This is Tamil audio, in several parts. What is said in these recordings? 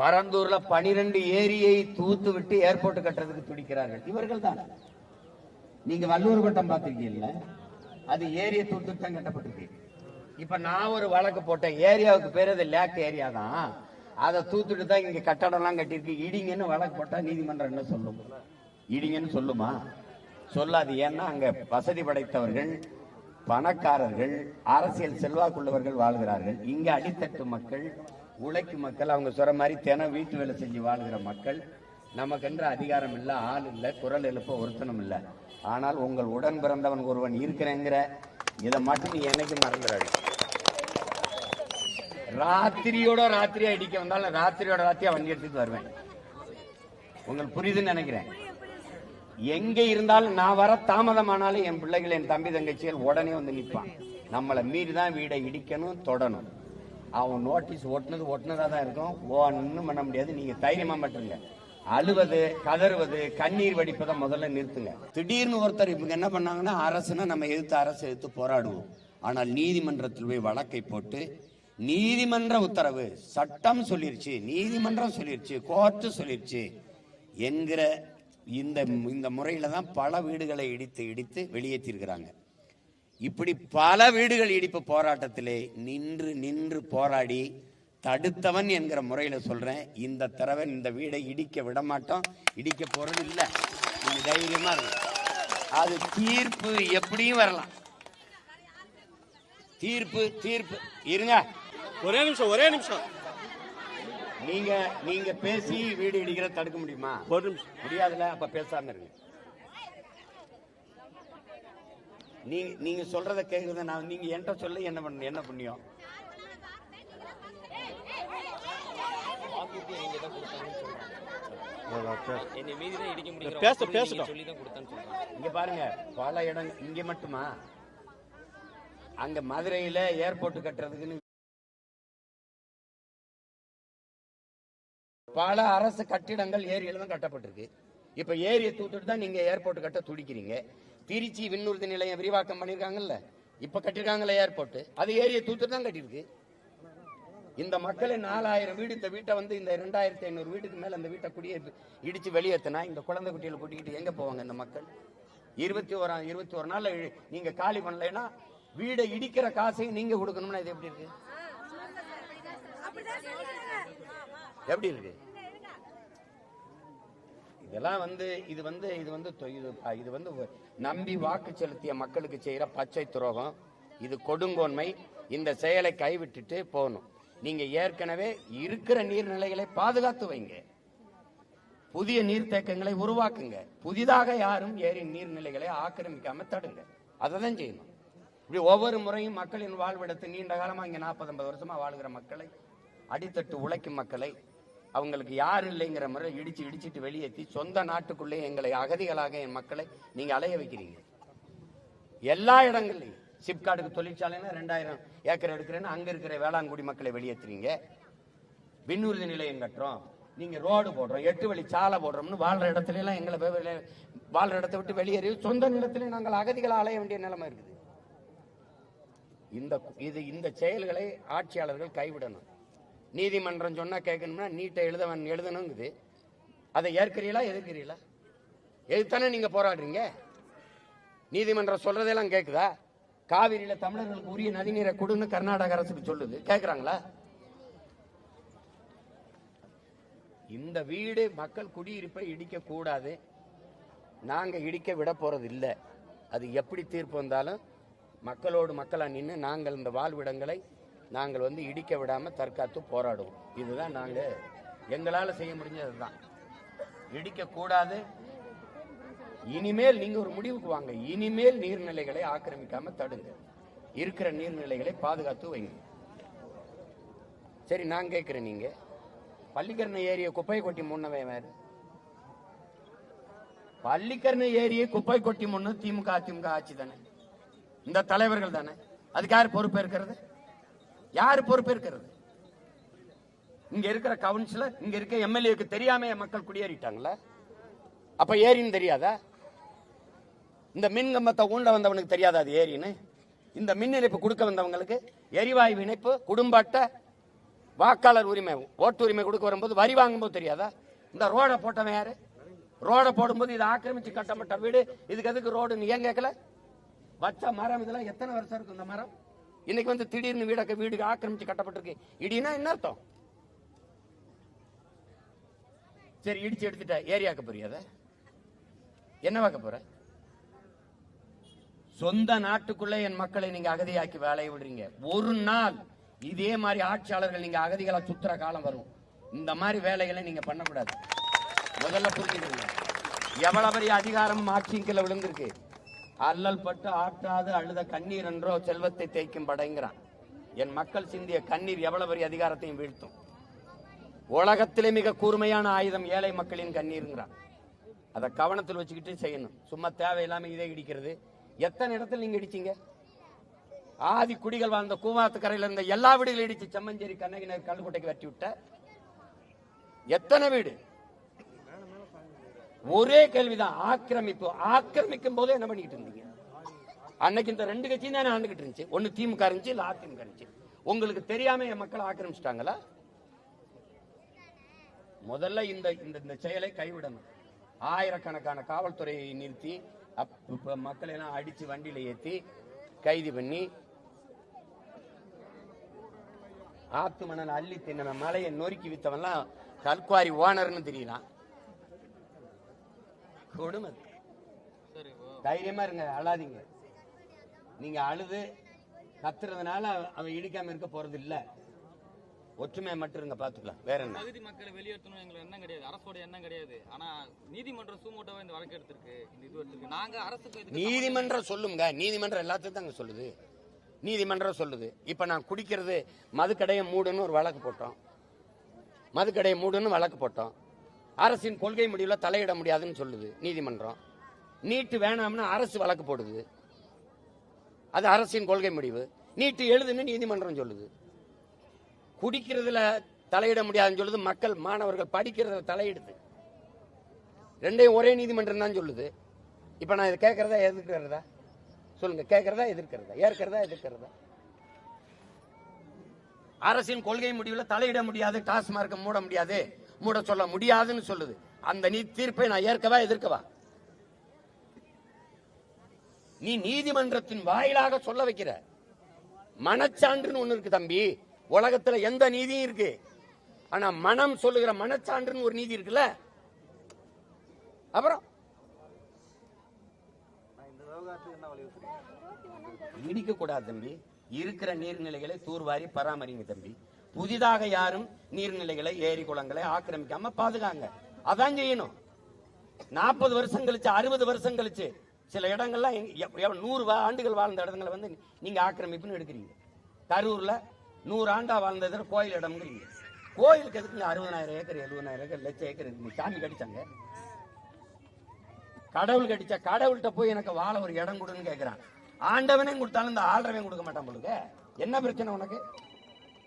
பரந்தூர்ல பனிரெண்டு ஏரியை தூத்து விட்டு ஏர்போர்ட் கட்டுறதுக்கு துடிக்கிறார்கள். இவர்கள் தான் நீங்க வல்லூர் வட்டம் பார்த்திருக்கீங்கல்ல அது ஏரியை தூத்து தான் கட்டப்பட்டிருக்கு. இப்ப நான் ஒரு வழக்கு போட்டேன். ஏரியாவுக்கு பேர் அது லேக் ஏரியா தான். அதை தூத்துட்டு தான் இங்க கட்டடம்லாம் கட்டியிருக்கு. இடிங்கன்னு வழக்கு போட்டா நீதிமன்றம் என்ன சொல்லும்? இடிங்கன்னு சொல்லுமா? சொல்லாது. ஏன்னா அங்க வசதி படைத்தவர்கள் பணக்காரர்கள் அரசியல் செல்வாக்குள்ளவர்கள் வாழ்கிறார்கள். இங்க அடித்தட்டு மக்கள் உழைக்கும் மக்கள் அவங்க சொல்ற மாதிரி தினம் வீட்டு வேலை செஞ்சு வாழ்கிற மக்கள் நமக்கென்ற அதிகாரம் இல்லை ஆள் இல்லை குரல் எழுப்ப ஒருத்தனும் இல்லை. ஆனால் உங்கள் உடன் பிறந்தவன் ஒருவன் இருக்கிறேங்கிற இதை மட்டும் நீ என்னைக்கு மறந்துடாது. ராத்திரியோட ராத்திரியா இடிக்க வந்தாலும் ராத்திரியோட ராத்திரியா வண்டி எடுத்துட்டு வருவேன். உங்களுக்கு புரியுதுன்னு நினைக்கிறேன். எங்க இருந்தாலும் நான் வர தாமதமானாலும் என் பிள்ளைகள் என் தம்பி தங்கச்சிகள் உடனே வந்து நிற்பான் நம்மளை மீறி தான் வீடை இடிக்கணும் தொடணும். அவன் நோட்டீஸ் ஒட்டினது ஒட்டினதா தான் இருக்கும். ஒன்றும் பண்ண முடியாது. நீங்கள் தைரியமாக மட்டுங்க அழுவது கதறுவது கண்ணீர் வடிப்பதை முதல்ல நிறுத்துங்க. திடீர்னு ஒருத்தர் இவங்க என்ன பண்ணாங்கன்னா அரசுனா நம்ம எதிர்த்து அரசு எதிர்த்து போராடுவோம். ஆனால் நீதிமன்றத்தில் போய் வழக்கை போட்டு நீதிமன்ற உத்தரவு சட்டம் சொல்லிருச்சு நீதிமன்றம் சொல்லிருச்சு கோர்ட்டு சொல்லிருச்சு என்கிற இந்த இந்த முறையில் தான் பல வீடுகளை இடித்து இடித்து வெளியேற்றிருக்கிறாங்க. இப்படி பல வீடுகள் இடிப்பு போராட்டத்திலே நின்று நின்று போராடி தடுத்தவன் என்கிற முறையில சொல்றேன். இந்த தடவை இந்த வீடை இடிக்க விட மாட்டோம் இடிக்க போறது இல்ல. நீங்க தைரியமா இருக்கு அது தீர்ப்பு எப்படியும் வரலாம். தீர்ப்பு தீர்ப்பு. இருங்க. ஒரே நிமிஷம் ஒரே நிமிஷம். நீங்க நீங்க பேசி வீடு இடிக்கிற தடுக்க முடியுமா? ஒரு நிமிஷம். முடியாதுல அப்ப பேசாம இருங்க. நீங்க நீங்க சொல்றத கேக்குறத நான் நீங்க என்கிட்ட சொல்ல என்ன பண்ண என்ன புண்ணியம்? பேச- பேசட்டும். சொல்லி தான் கொடுத்தான்னு சொல்றாங்க. இங்க பாருங்க பல இடம் இங்க மட்டுமா? அங்க மதுரையில ஏர்போர்ட் கட்டுறதுக்குன்னு பல அரசு கட்டிடங்கள் ஏரியில தான் கட்டப்பட்டிருக்கு. இப்ப ஏரியை தூத்துட்டு தான் நீங்க ஏர்போர்ட் கட்ட துடிக்கிறீங்க. திருச்சி விண்ணூர்தி நிலையம் விரிவாக்கம் பண்ணிருக்காங்கல்ல? இப்ப கட்டிருக்காங்கல்ல ஏர்போர்ட் அது ஏரியை தூத்துட்டு தான் கட்டியிருக்கு. இந்த மக்களை நாலாயிரம் வீடு இந்த வீட்டை வந்து இந்த ரெண்டாயிரத்தி ஐநூறு வீட்டுக்கு மேல அந்த வீட்டை குடியே இடிச்சு வெளியேத்தினா இந்த குழந்தை குட்டிகளை கூட்டிக்கிட்டு எங்க போவாங்க இந்த மக்கள்? இருபத்தி ஓரா இருபத்தி ஒரு நாள்ல இ- நீங்க காலி பண்ணலைன்னா வீடை இடிக்கிற காசையும் நீங்க கொடுக்கணும்னா இது எப்படி இருக்கு? எப்படி இருக்கு? இதெல்லாம் வந்து இது வந்து இது வந்து இது வந்து நம்பி வாக்கு செலுத்திய மக்களுக்கு செய்யற பச்சை துரோகம் இது கொடுங்கோன்மை. இந்த செயலை கைவிட்டுட்டு போகணும். நீங்க ஏற்கனவே இருக்கிற நீர்நிலைகளை பாதுகாத்து வைங்க. புதிய நீர்த்தேக்கங்களை உருவாக்குங்க. புதிதாக யாரும் ஏரி நீர்நிலைகளை ஆக்கிரமிக்காம தடுங்க. அதை தான் செய்யணும். இப்படி ஒவ்வொரு முறையும் மக்களின் வாழ்விடத்தை நீண்ட காலமா இங்க நாற்பது ஐம்பது வருஷமா வாழ்கிற மக்களை அடித்தட்டு உழைக்கும் மக்களை அவங்களுக்கு யார் இல்லைங்கிற முறை இடிச்சு இடிச்சிட்டு வெளியேற்றி சொந்த நாட்டுக்குள்ளே எங்களை அகதிகளாக என் மக்களை நீங்க அலைய வைக்கிறீங்க. எல்லா இடங்கள்லையும். சிப்காடுக்கு தொழிற்சாலைன்னா ரெண்டாயிரம் ஏக்கர் எடுக்கிறேன்னு அங்க இருக்கிற வேளாண்குடி மக்களை வெளியேற்றுறீங்க விண்ணூர்தி நிலையம் கட்டுறோம். நீங்க ரோடு போடுறோம். எட்டு வழி சாலை போடுறோம்னு வாழ்ற இடத்துல எல்லாம் எங்களை வாழ்கிற வாழ்ற இடத்தை விட்டு வெளியேறி சொந்த நிலத்திலே நாங்கள் அகதிகளை அலைய வேண்டிய நிலைமை இருக்குது. இந்த இது இந்த செயல்களை ஆட்சியாளர்கள் கைவிடணும். நீதிமன்றம் சொன்னா கேட்கணும்னா நீட்டை எழுதவன் எழுதணுங்குது. அதை ஏற்கிறீங்களா எதிர்க்கிறீங்களா எதுத்தானே நீங்க போராடுறீங்க? நீதிமன்றம் சொல்றதெல்லாம் கேட்குதா காவிரியில தமிழர்களுக்கு உரிய நதிநீரை கொடுன்னு கர்நாடக அரசுக்கு சொல்லுது. கேட்குறாங்களா இந்த வீடு மக்கள் குடியிருப்பை இடிக்க கூடாது. நாங்க இடிக்க விட போறது இல்லை அது எப்படி தீர்ப்பு வந்தாலும் மக்களோடு மக்களாக நின்று நாங்கள் இந்த வாழ்விடங்களை நாங்கள் வந்து இடிக்க விடாமல் தற்காத்து போராடுவோம். இதுதான் நாங்கள் எங்களால் செய்ய முடிஞ்சது தான் இடிக்கக்கூடாது இனிமேல் நீங்கள் ஒரு முடிவுக்கு வாங்க. இனிமேல் நீர்நிலைகளை ஆக்கிரமிக்காமல் தடுங்க. இருக்கிற நீர்நிலைகளை பாதுகாத்து வைங்க. சரி நான் கேட்குறேன் நீங்கள் பள்ளிக்கரணை ஏரியை குப்பை கொட்டி முன்னவன் வேறு பள்ளிக்கரணை ஏரியை குப்பை கொட்டி முன்னு திமுக அதிமுக ஆட்சி தானே? இந்த தலைவர்கள் தானே? அதுக்கு யார் பொறுப்பேற்கிறது யார் பொறுப்பேற்கிறது இங்க இருக்கிற கவுன்சிலர் இங்க இருக்க எம்எல்ஏக்கு தெரியாம மக்கள் குடியேறிட்டாங்களா? அப்ப ஏரின்னு தெரியாதா? இந்த மின் கம்பத்தை ஊண்ட வந்தவனுக்கு தெரியாதா அது ஏரின்னு? இந்த மின் இணைப்பு கொடுக்க வந்தவங்களுக்கு எரிவாயு இணைப்பு குடும்ப அட்டை வாக்காளர் உரிமை ஓட்டு உரிமை கொடுக்க வரும்போது வரி வாங்கும்போது தெரியாதா? இந்த ரோடை போட்டவன் யாரு? ரோடை போடும்போது இதை ஆக்கிரமிச்சு கட்டப்பட்ட வீடு இதுக்கு எதுக்கு ரோடு ஏன் கேட்கல? வச்ச மரம் இதெல்லாம் எத்தனை வருஷம் இருக்கும் இந்த மரம்? இன்னைக்கு வந்து திடீர்னு வீடாக்க வீடு ஆக்கிரமிச்சு கட்டப்பட்டிருக்கு. இடினா என்ன அர்த்தம்? சரி இடிச்சு எடுத்துட்ட ஏரியாக்க போறியாத என்ன பார்க்க போற? சொந்த நாட்டுக்குள்ள என் மக்களை நீங்க அகதியாக்கி வேலையை விடுறீங்க. ஒரு நாள் இதே மாதிரி ஆட்சியாளர்கள் நீங்க அகதிகளை சுத்துற காலம் வரும். இந்த மாதிரி வேலைகளை நீங்க பண்ணக்கூடாது. முதல்ல புரிஞ்சுக்கோங்க. எவ்வளவு பெரிய அதிகாரம் ஆட்சியின் கீழே விழுந்திருக்கு. அல்லல் பட்டு ஆட்டாது அழுத கண்ணீர் என்றோ செல்வத்தை தேய்க்கும் படைங்கிறான். என் மக்கள் சிந்திய கண்ணீர் எவ்வளவு பெரிய அதிகாரத்தையும் வீழ்த்தும். உலகத்திலே மிக கூர்மையான ஆயுதம் ஏழை மக்களின் கண்ணீருங்கிறான். அதை கவனத்தில் வச்சுக்கிட்டு செய்யணும். சும்மா தேவையில்லாம இதை இடிக்கிறது. எத்தனை இடத்துல நீங்க இடிச்சீங்க? ஆதி குடிகள் வாழ்ந்த கூவாத்துக்கரையில் இருந்த எல்லா வீடுகளும் இடிச்சு செம்மஞ்சேரி கண்ணகினர் கல்லுக்கோட்டைக்கு வெட்டி விட்ட எத்தனை வீடு? ஒரே கேள்விதான் ஆக்கிரமிப்பு. ஆக்கிரமிக்கும் போதே என்ன பண்ணிக்கிட்டு இருந்தீங்க? அன்னைக்கு இந்த ரெண்டு கட்சியும் தானே ஆண்டுகிட்டு இருந்துச்சு. ஒன்னு திமுக இருந்துச்சு இல்ல அதிமுக இருந்துச்சு. உங்களுக்கு தெரியாம என் மக்களை ஆக்கிரமிச்சிட்டாங்களா? முதல்ல இந்த இந்த இந்த செயலை கைவிடணும். ஆயிரக்கணக்கான காவல்துறையை நிறுத்தி அப்- மக்களை எல்லாம் அடிச்சு வண்டியில ஏத்தி கைது பண்ணி ஆத்து மணல் அள்ளி தின்ன மலையை நொறுக்கி வித்தவன்லாம் கல்குவாரி ஓனர்னு தெரியலாம். கொடுமை. தைரியமா இருங்க அழாதீங்க. நீங்க அழுது கத்துறதுனால அவ- அவன் இடிக்காம இருக்க போறது இல்ல ஒற்றுமை மட்டும் இருங்க பாத்துக்கலாம். வேற என்ன? பகுதி மக்களை வெளியேற்றணும் எங்களுக்கு எண்ணம் கிடையாது. அரசோட எண்ணம் கிடையாது. ஆனா நீதிமன்றம் சூமோட்டோவா இந்த வழக்கு எடுத்திருக்கு? இந்த இது எடுத்திருக்கு. நாங்க அரசுக்கு நீதிமன்றம் சொல்லுங்க. நீதிமன்றம் எல்லாத்தையும் தாங்க சொல்லுது. நீதிமன்றம் சொல்லுது. இப்ப நான் குடிக்கிறது மதுக்கடையை மூடுன்னு ஒரு வழக்கு போட்டோம். மதுக்கடையை மூடுன்னு வழக்கு போட்டோம். அரசின் கொள்கை முடிவில் தலையிட முடியாதுன்னு சொல்லுது நீதிமன்றம். நீட்டு வேணாம்னு அரசு வழக்கு போடுது. அது அரசின் கொள்கை முடிவு. நீட்டு எழுதுன்னு நீதிமன்றம் சொல்லுது. குடிக்கிறதுல தலையிட முடியாதுன்னு சொல்லுது. மக்கள் மாணவர்கள் படிக்கிறதுல தலையிடுது. ரெண்டையும் ஒரே நீதிமன்றம் தான் சொல்லுது. இப்ப நான் இதை கேட்கறதா எதிர்க்கிறதா? சொல்லுங்க கேட்கறதா எதிர்க்கிறதா? ஏற்கிறதா எதிர்க்கிறதா? அரசின் கொள்கை முடிவில் தலையிட முடியாது டாஸ்மார்க்கை மூட முடியாது. மூட சொல்ல முடியாதுன்னு சொல்லுது. அந்த நீ தீர்ப்பை நான் ஏற்கவா எதிர்க்கவா? நீ நீதிமன்றத்தின் வாயிலாக சொல்ல வைக்கிற. மனச்சான்றுன்னு ஒண்ணு இருக்கு தம்பி. உலகத்துல எந்த நீதியும் இருக்கு. ஆனா மனம் சொல்லுகிற மனச்சான்றுன்னு ஒரு நீதி இருக்குல்ல? அப்புறம்? இடிக்க கூடாது தம்பி. இருக்கிற நீர்நிலைகளை தூர்வாரி பராமரிங்க தம்பி. புதிதாக யாரும் நீர்நிலைகளை ஏரி குளங்களை ஆக்கிரமிக்காம பாதுகாங்க. அதான் செய்யணும். நாற்பது வருஷம் கழிச்சு அறுபது வருஷம் கழிச்சு சில இடங்கள்லாம் நூறு வா- ஆண்டுகள் வாழ்ந்த இடங்களை வந்து நீங்க ஆக்கிரமிப்புன்னு எடுக்கிறீங்க. கரூர்ல நூறு ஆண்டா வாழ்ந்த கோயில் இடம்ங்கிறீங்க. கோயிலுக்கு எதுக்குங்க அறுபதாயிரம் ஏக்கர் எழுபதாயிரம் ஏக்கர் லட்சம் ஏக்கர் இருக்குங்க? சாமி கடிச்சாங்க கடவுள் கடிச்ச கடவுள்கிட்ட போய் எனக்கு வாழ ஒரு இடம் கொடுன்னு கேட்கிறான் ஆண்டவனே கொடுத்தாலும் இந்த ஆள்றவன் கொடுக்க மாட்டான் பொழுது என்ன பிரச்சனை உனக்கு?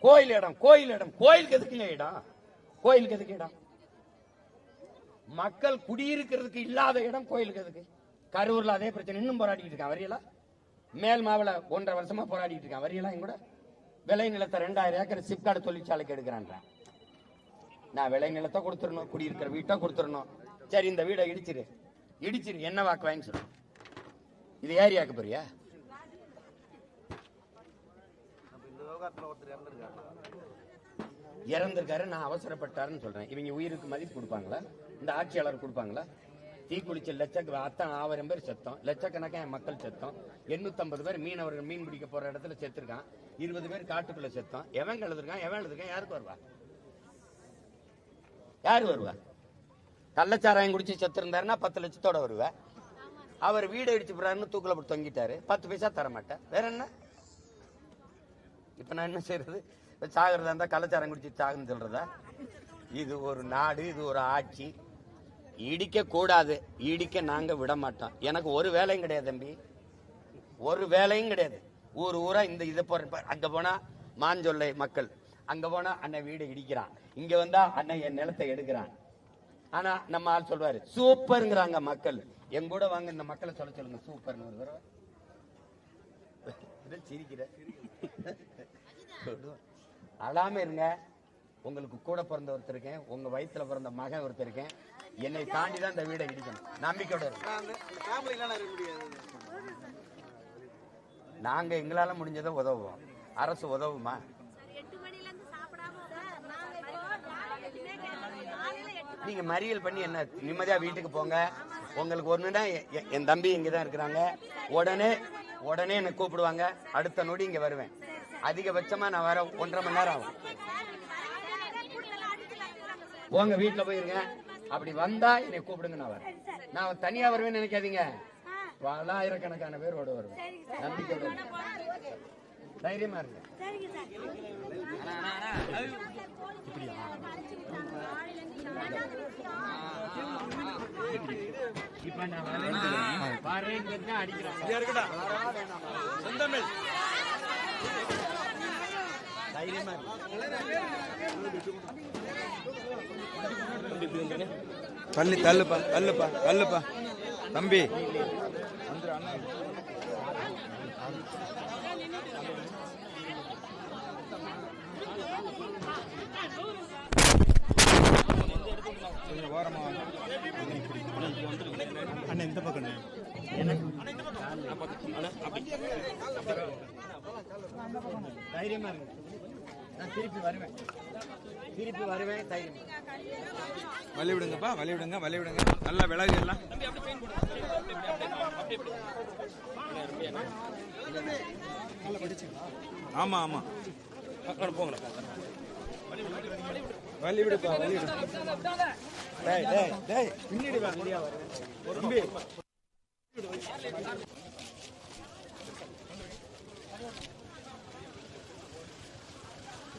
கோயில் இடம் கோயில் இடம். கோயிலுக்கு எதுக்குங்க இடம்? கோயிலுக்கு எதுக்கு இடம்? மக்கள் குடியிருக்கிறதுக்கு இல்லாத இடம் கோயிலுக்கு எதுக்கு? கரூர்ல அதே பிரச்சனை. இன்னும் போராடிட்டு இருக்கான். வரியலா? மேல் மாவல ஒன்றரை வருஷமா போராடிட்டு இருக்கான். வரியலா கூட? விளை நிலத்தை ரெண்டாயிரம் ஏக்கர் சிப்காடு தொழிற்சாலைக்கு எடுக்கிறான்றான். நான் விளை நிலத்தை கொடுத்துடணும் குடியிருக்கிற வீட்டை கொடுத்துடணும். சரி இந்த வீடை இடிச்சிரு. இடிச்சிரு. என்ன வாக்கு வாங்கி சொல்லு. இது ஏரியாக்கு போறியா? இறந்திருக்காரு நான் அவசரப்பட்டாருன்னு சொல்றேன். இவங்க உயிருக்கு மதிப்பு கொடுப்பாங்களா? இந்த ஆட்சியாளர் கொடுப்பாங்களா? தீக்குளிச்ச லட்சக்கு அத்தனை ஆயிரம் பேர் செத்தோம். லட்சக்கணக்கான மக்கள் செத்தோம். எண்ணூத்தம்பது பேர் மீனவர்கள் மீன் பிடிக்க போற இடத்துல செத்துருக்கான். இருபது பேர் காட்டுக்குள்ள செத்தோம். எவன் எழுதுருக்கான் எவன் எழுதுருக்கான் யாருக்கு வருவா? யாரு வருவா? கள்ளச்சாராயம் குடிச்சு செத்துருந்தாருன்னா பத்து லட்சத்தோட வருவேன் அவர் வீடு அடிச்சு போறாருன்னு தூக்கில போட்டு தொங்கிட்டாரு. பத்து பைசா தர மாட்டேன் வேற என்ன? இப்ப நான் என்ன செய்யறது இப்ப சாகிறதா இருந்தா கலாச்சாரம் குடிச்சு சாகுன்னு சொல்றதா? இது ஒரு நாடு இது ஒரு ஆட்சி. இடிக்க கூடாது. இடிக்க நாங்க விட மாட்டோம். எனக்கு ஒரு வேலையும் கிடையாது தம்பி. ஒரு வேலையும் கிடையாது. ஊர் ஊரா இந்த இதை போற அங்கே அங்க போனா மாஞ்சொல்லை மக்கள். அங்க போனா அண்ணன் வீடு இடிக்கிறான். இங்க வந்தா அண்ணன் என் நிலத்தை எடுக்கிறான். ஆனா நம்ம ஆள் சொல்வாரு சூப்பருங்கிறாங்க மக்கள். எங்கூட வாங்க இந்த மக்களை சொல்ல சொல்லுங்க சூப்பர்னு ஒரு தடவை. சிரிக்கிற? அழாம இருங்க. உங்களுக்கு கூட பிறந்த ஒருத்தர் இருக்கேன். உங்க வயித்துல பிறந்த மகன் ஒருத்தர் இருக்கேன். என்னை தாண்டி தான் இந்த வீடை இடிக்கணும். நம்பிக்கையோட இருக்கு நாங்க எங்களால முடிஞ்சதை உதவுவோம். அரசு உதவுமா? எட்டு மணில இருந்து சாப்பிடாம சார் நாங்க மறியல் பண்ணி என்ன நிம்மதியா வீட்டுக்கு போங்க. உங்களுக்கு ஒண்ணுனா எ- எ- என் தம்பி இங்க தான் இருக்கிறாங்க உடனே உடனே என்னை கூப்பிடுவாங்க அடுத்த நொடி இங்க வருவேன். அதிகபட்சமா நான் வர ஒன்றரை மணி நேரம் ஆகும். உங்க வீட்டுல போயிருங்க. அப்படி வந்தா என்னை கூப்பிடுங்க நான் வரேன். நான் தனியா வருவேன்னு நினைக்காதீங்க. பலாயிரக்கணக்கான பேரோட வருவேன் நம்பிக்கையோட வருவேன். தைரியமா இருங்க. இப்ப நான் அடிக்கிறாங்க செந்தமிழ் தைரியமா இருக்கு தள்ளி தள்ளுப்பா தள்ளுப்பா தள்ளுப்பா. தம்பி. அண்ணன் இந்த பக்கம். தைரியமா இருங்க. நான் திருப்பி வருவேன். திருப்பி வருவேன் தைரியம். வழி விடுங்கப்பா வழி விடுங்க வழி விடுங்க நல்லா விலகு எல்லாம். ஆமா ஆமா. பக்கம் போங்கண்ணா வழி விடுப்பா வழி விடு டேய் டேய் டேய் பின்னாடி வா வெளியா வர தம்பி. Thank you.